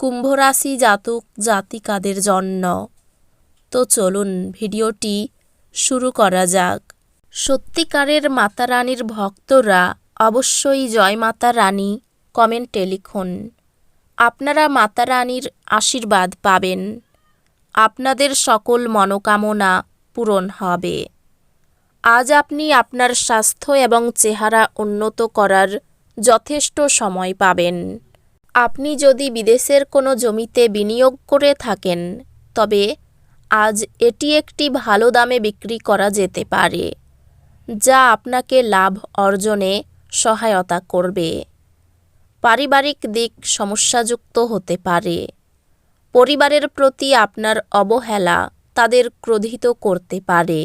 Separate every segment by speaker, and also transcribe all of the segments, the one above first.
Speaker 1: কুম্ভ রাশি জাতক জাতিকাদের জন্য। তো চলুন ভিডিওটি শুরু করা যাক। সত্যিকারের মাতা রানীর ভক্তরা অবশ্যই জয় মাতা রানী কমেন্টে লিখুন। আপনারা মাতা রানীর আশীর্বাদ পাবেন। আপনাদের সকল মনোকামনা পূরণ হবে। আজ আপনি আপনার স্বাস্থ্য এবং চেহারা উন্নত করার যথেষ্ট সময় পাবেন। আপনি যদি বিদেশের কোনো জমিতে বিনিয়োগ করে থাকেন, তবে আজ এটি একটি ভালো দামে বিক্রি করা যেতে পারে, যা আপনাকে লাভ অর্জনে সহায়তা করবে। পারিবারিক দিক সমস্যাযুক্ত হতে পারে। পরিবারের প্রতি আপনার অবহেলা তাদের ক্রোধিত করতে পারে।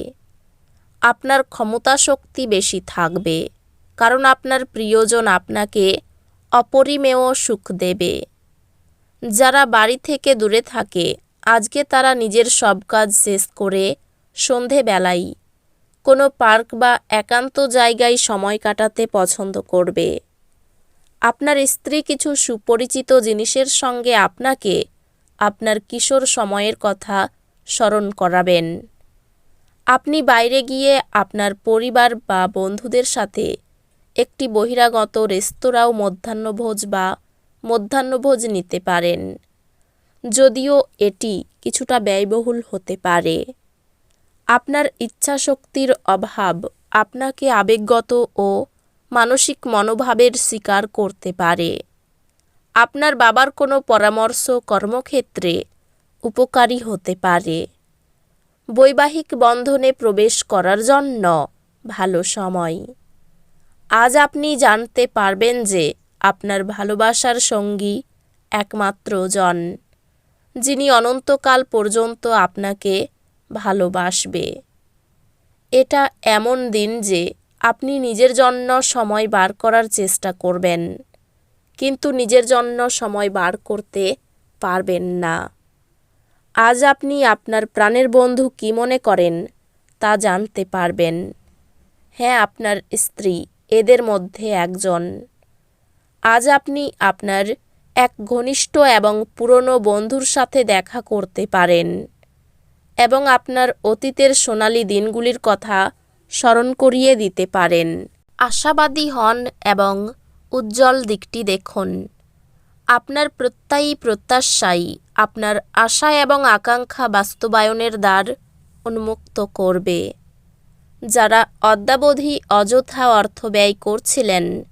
Speaker 1: আপনার ক্ষমতা শক্তি বেশি থাকবে, কারণ আপনার প্রিয়জন আপনাকে অপরিমেয় সুখ দেবে। যারা বাড়ি থেকে দূরে থাকে, আজকে তারা নিজের সব কাজ শেষ করে সন্ধেবেলায় কোনো পার্ক বা একান্ত জায়গায় সময় কাটাতে পছন্দ করবে। আপনার স্ত্রী কিছু সুপরিচিত জিনিসের সঙ্গে আপনাকে আপনার কিশোর সময়ের কথা স্মরণ করাবেন। আপনি বাইরে গিয়ে আপনার পরিবার বা বন্ধুদের সাথে একটি বহিরাগত রেস্তোরাঁও মধ্যাহ্নভোজ বা মধ্যাহ্নভোজ নিতে পারেন। যদিও এটি কিছুটা ব্যয়বহুল হতে পারে। আপনার ইচ্ছাশক্তির অভাব আপনাকে আবেগগত ও মানসিক মনোভাবের শিকার করতে পারে। আপনার বাবার কোনো পরামর্শ কর্মক্ষেত্রে উপকারী হতে পারে। বৈবাহিক বন্ধনে প্রবেশ করার জন্য ভালো সময়। আজ আপনি জানতে পারবেন যে আপনার ভালোবাসার সঙ্গী একমাত্র জন, যিনি অনন্তকাল পর্যন্ত আপনাকে ভালোবাসবে। এটা এমন দিন যে আপনি নিজের জন্য সময় বার করার চেষ্টা করবেন, কিন্তু নিজের জন্য সময় বার করতে পারবেন না। আজ আপনি আপনার প্রাণের বন্ধু কী মনে করেন তা জানতে পারবেন। হ্যাঁ আপনার স্ত্রী। এদের মধ্যে একজন। আজ আপনি আপনার এক ঘনিষ্ঠ এবং পুরনো বন্ধুর সাথে দেখা করতে পারেন এবং আপনার অতীতের সোনালি দিনগুলির কথা স্মরণ করিয়ে দিতে পারেন। আশাবাদী হন এবং উজ্জ্বল দিকটি দেখুন। আপনার প্রত্যয়ী প্রত্যাশাই আপনার আশা এবং আকাঙ্ক্ষা বাস্তবায়নের দ্বার উন্মুক্ত করবে। যারা অদ্যাবধি অযথা অর্থ ব্যয় করছিলেন,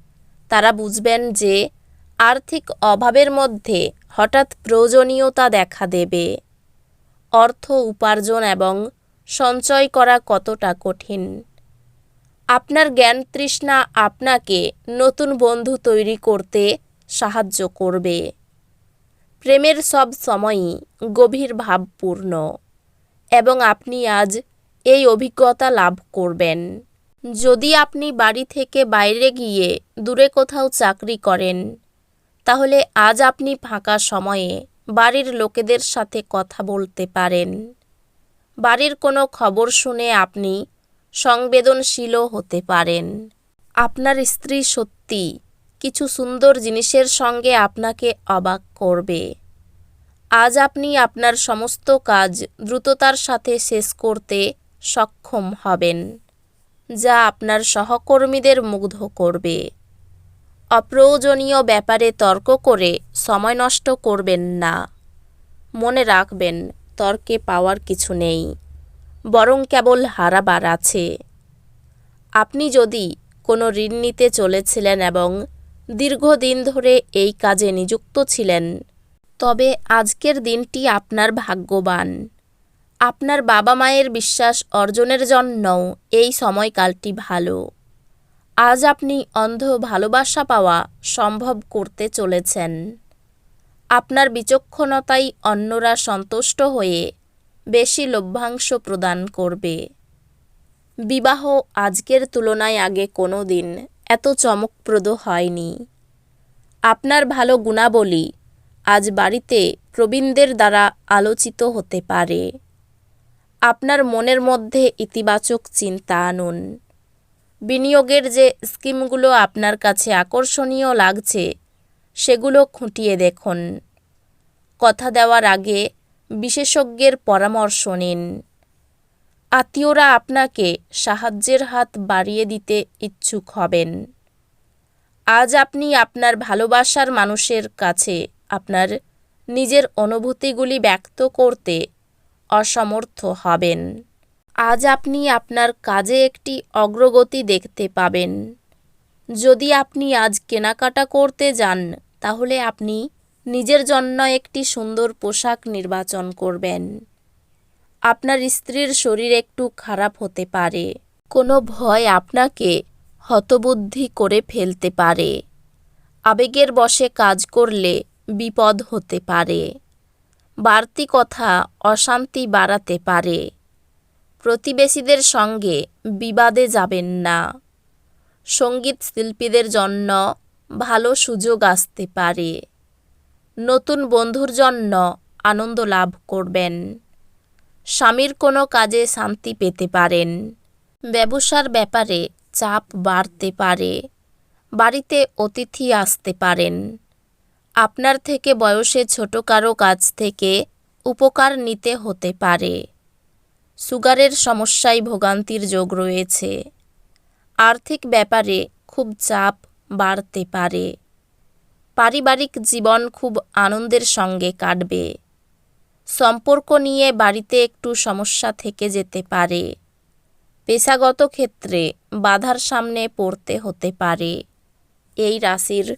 Speaker 1: তারা বুঝবেন যে আর্থিক অভাবের মধ্যে হঠাৎ প্রয়োজনীয়তা দেখা দেবে। অর্থ উপার্জন এবং সঞ্চয় করা কতটা কঠিন? আপনার জ্ঞান তৃষ্ণা আপনাকে নতুন বন্ধু তৈরি করতে সাহায্য করবে। প্রেমের সব সময়ই গভীর ভাবপূর্ণ এবং আপনি আজ এই অভিজ্ঞতা লাভ করবেন। যদি আপনি বাড়ি থেকে বাইরে গিয়ে দূরে কোথাও চাকরি করেন, তাহলে আজ আপনি ফাঁকা সময়ে বাড়ির লোকেদের সাথে কথা বলতে পারেন। বাড়ির কোনো খবর শুনে আপনি সংবেদনশীলও হতে পারেন। আপনার স্ত্রী সত্যি কিছু সুন্দর জিনিসের সঙ্গে আপনাকে অবাক করবে। আজ আপনি আপনার সমস্ত কাজ দ্রুততার সাথে শেষ করতে সক্ষম হবেন, যা আপনার সহকর্মীদের মুগ্ধ করবে। অপ্রয়োজনীয় ব্যাপারে তর্ক করে সময় নষ্ট করবেন না। মনে রাখবেন, তর্কে পাওয়ার কিছু নেই, বরং কেবল হারাবার আছে। আপনি যদি কোনো ঋণ নিতে চলেছিলেন এবং দীর্ঘদিন ধরে এই কাজে নিযুক্ত ছিলেন, তবে আজকের দিনটি আপনার ভাগ্যবান। আপনার বাবা মায়ের বিশ্বাস অর্জনের জন্যও এই সময়কালটি ভালো। আজ আপনি অন্ধ ভালোবাসা পাওয়া সম্ভব করতে চলেছেন। আপনার বিচক্ষণতাই অন্যরা সন্তুষ্ট হয়ে বেশি লভ্যাংশ প্রদান করবে। বিবাহ আজকের তুলনায় আগে কোনো দিন এত চমকপ্রদ হয়নি। আপনার ভালো গুণাবলী আজ বাড়িতে প্রবীণদের দ্বারা আলোচিত হতে পারে। আপনার মনের মধ্যে ইতিবাচক চিন্তা আনুন। বিনিয়োগের যে স্কিমগুলো আপনার কাছে আকর্ষণীয় লাগছে, সেগুলো খুঁটিয়ে দেখুন। কথা দেওয়ার আগে বিশেষজ্ঞের পরামর্শ নিন। আত্মীয়রা আপনাকে সাহায্যের হাত বাড়িয়ে দিতে ইচ্ছুক হবেন। আজ আপনি আপনার ভালোবাসার মানুষের কাছে আপনার নিজের অনুভূতিগুলি ব্যক্ত করতে অসমর্থ হবেন। আজ আপনি আপনার কাজে একটি অগ্রগতি দেখতে পাবেন। যদি আপনি আজ কেনাকাটা করতে যান, তাহলে আপনি নিজের জন্য একটি সুন্দর পোশাক নির্বাচন করবেন। আপনার স্ত্রীর শরীর একটু খারাপ হতে পারে। কোনো ভয় আপনাকে হতবুদ্ধি করে ফেলতে পারে। আবেগের বশে কাজ করলে বিপদ হতে পারে। বাড়তি কথা অশান্তি বাড়াতে পারে। প্রতিবেশীদের সঙ্গে বিবাদে যাবেন না। সংগীত শিল্পীদের জন্য ভালো সুযোগ আসতে পারে। নতুন বন্ধুর জন্য আনন্দ লাভ করবেন। স্বামীর কোনো কাজে শান্তি পেতে পারেন। ব্যবসার ব্যাপারে চাপ বাড়তে পারে। বাড়িতে অতিথি আসতে পারেন। আপনার থেকে বয়সে ছোট কারও কাছ থেকে উপকার নিতে হতে পারে। সুগারের সমস্যায় ভোগান্তির যোগ রয়েছে। আর্থিক ব্যাপারে খুব চাপ বাড়তে পারে। পারিবারিক জীবন খুব আনন্দের সঙ্গে কাটবে। সম্পর্ক নিয়ে বাড়িতে একটু সমস্যা থেকে যেতে পারে। পেশাগত ক্ষেত্রে বাধার সামনে পড়তে হতে পারে। এই রাশির